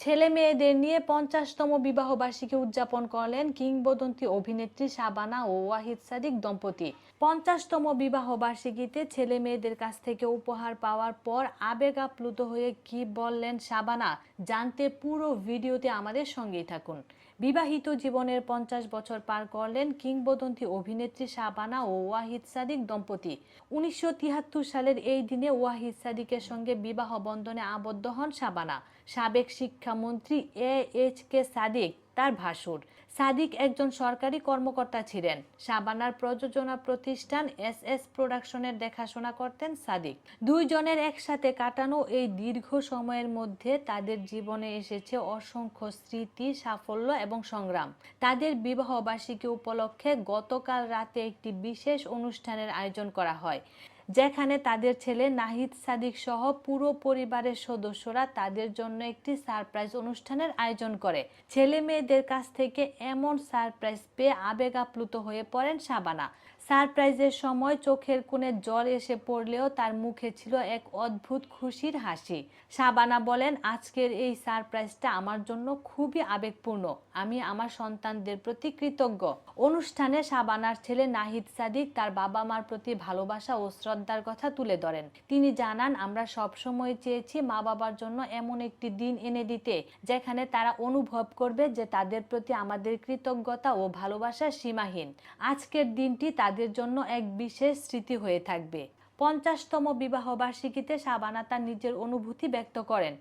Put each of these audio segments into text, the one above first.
ছেলে মেয়েদের নিয়ে পঞ্চাশতম বিবাহবার্ষিকী উদযাপন করলেন কিংবদন্তি অভিনেত্রী শাবানা ও ওয়াহিদ সাদিক দম্পতি। পঞ্চাশতম বিবাহবার্ষিকীতে ছেলে মেয়েদের কাছ থেকে উপহার পাওয়ার পর আবেগ আপ্লুত হয়ে কি বললেন শাবানা, জানতে পুরো ভিডিওতে আমাদের সঙ্গেই থাকুন। বিবাহিত জীবনের পঞ্চাশ বছর পার করলেন কিংবদন্তি অভিনেত্রী শাবানা ও ওয়াহিদ সাদিক দম্পতি। উনিশশো তিয়াত্তর সালের এই দিনে ওয়াহিদ সাদিকের সঙ্গে বিবাহ বন্ধনে আবদ্ধ হন শাবানা। সাবেক শিক্ষামন্ত্রী এ এইচ কে সাদিক। তার ভাসুর। সাদিক একজন সরকারি কর্মকর্তা ছিলেন। শাবানার প্রযোজনা প্রতিষ্ঠান এস এস প্রোডাকশনের দেখাশোনা করতেন সাদিক। দুইজনের একসাথে কাটানো এই দীর্ঘ সময়ের মধ্যে তাদের জীবনে এসেছে অসংখ্য স্মৃতি, সাফল্য এবং সংগ্রাম। তাদের বিবাহবার্ষিকী উপলক্ষে গতকাল রাতে একটি বিশেষ অনুষ্ঠানের আয়োজন করা হয়। যেখানে তাদের ছেলে নাহিদ সাদিক সহ পুরো পরিবারের সদস্যরা তাদের জন্য একটি সারপ্রাইজ অনুষ্ঠানের আয়োজন করে। ছেলে মেয়েদের কাছ থেকে এমন সারপ্রাইজ পেয়ে আবেগ আপ্লুত হয়ে পড়েন শাবানা। সারপ্রাইজের সময় চোখের কোণে জল এসে পড়লেও তার মুখে ছিল এক অদ্ভুত খুশির হাসি। শাবানা বলেন, আজকের এই সারপ্রাইজটা আমার জন্য খুবই আবেগপূর্ণ। আমি আমার সন্তানদের প্রতি কৃতজ্ঞ। অনুষ্ঠানে শাবানার ছেলে নাহিদ সাদিক তার বাবা মার প্রতি ভালোবাসা ও শ্রদ্ধার কথা তুলে ধরেন। তিনি জানান, আমরা সবসময় চেয়েছি মা বাবার জন্য এমন একটি দিন এনে দিতে, যেখানে তারা অনুভব করবে যে তাদের প্রতি আমাদের কৃতজ্ঞতা ও ভালোবাসা সীমাহীন। আজকের দিনটি তাদের জন্য এক বিশেষ স্মৃতি হয়ে থাকবে। পঞ্চাশতম বিবাহ বার্ষিকীতে শাবানা তার নিজের অনুভূতি ব্যক্ত করেন।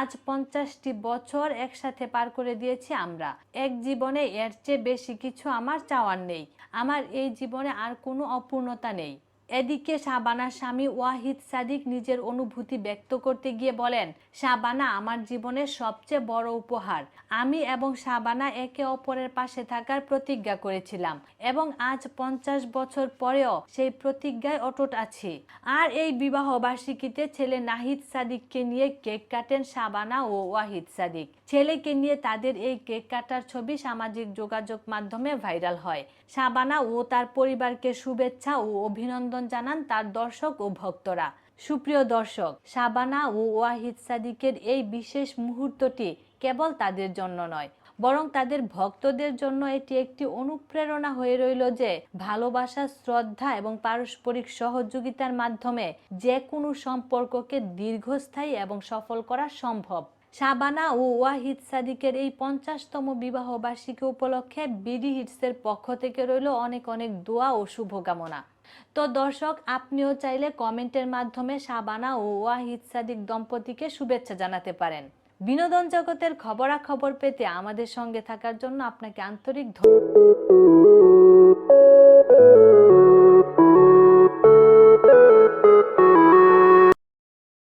আজ পঞ্চাশটি বছর একসাথে পার করে দিয়েছি আমরা। এক জীবনে এর চেয়ে বেশি কিছু আমার চাওয়ার নেই। আমার এই জীবনে আর কোনো অপূর্ণতা নেই। এদিকে শাবানার স্বামী ওয়াহিদ সাদিক নিজের অনুভূতি ব্যক্ত করতে গিয়ে বলেন, শাবানা আমার জীবনের সবচেয়ে বড় উপহার। আমি এবং শাবানা একে অপরের পাশে থাকার প্রতিজ্ঞা করেছিলাম এবং আজ পঞ্চাশ বছর পরেও সেই প্রতিজ্ঞায় অটুট আছি। আর এই বিবাহ বার্ষিকীতে ছেলে নাহিদ সাদিককে নিয়ে কেক কাটেন শাবানা ও ওয়াহিদ সাদিক। ছেলেকে নিয়ে তাদের এই কেক কাটার ছবি সামাজিক যোগাযোগ মাধ্যমে ভাইরাল হয়। শাবানা ও তার পরিবারকে শুভেচ্ছা ও অভিনন্দন জানান তার দর্শক ও ভক্তরা। সুপ্রিয় দর্শক, শাবানা ও ওয়াহিদ সাদিকের এই বিশেষ মুহূর্তটি কেবল তাদের জন্য নয়, বরং তাদের ভক্তদের জন্য এটি একটি অনুপ্রেরণা হয়ে রইল যে ভালোবাসা, শ্রদ্ধা এবং পারস্পরিক সহযোগিতার মাধ্যমে যে কোনো সম্পর্ককে দীর্ঘস্থায়ী এবং সফল করা সম্ভব। শাবানা ও ওয়াহিদ সাদিকের এই পঞ্চাশতম বিবাহবার্ষিকী উপলক্ষে বিডি হিটসের পক্ষ থেকে রইল অনেক অনেক দোয়া ও শুভকামনা। তো দর্শক, আপনিও চাইলে কমেন্টের মাধ্যমে সাবানা ও ওয়াহিদ সাদিক দম্পতিকে শুভেচ্ছা জানাতে পারেন। বিনোদন জগতের খবরাখবর পেতে আমাদের সঙ্গে থাকার জন্য আপনাকে আন্তরিক ধন্যবাদ।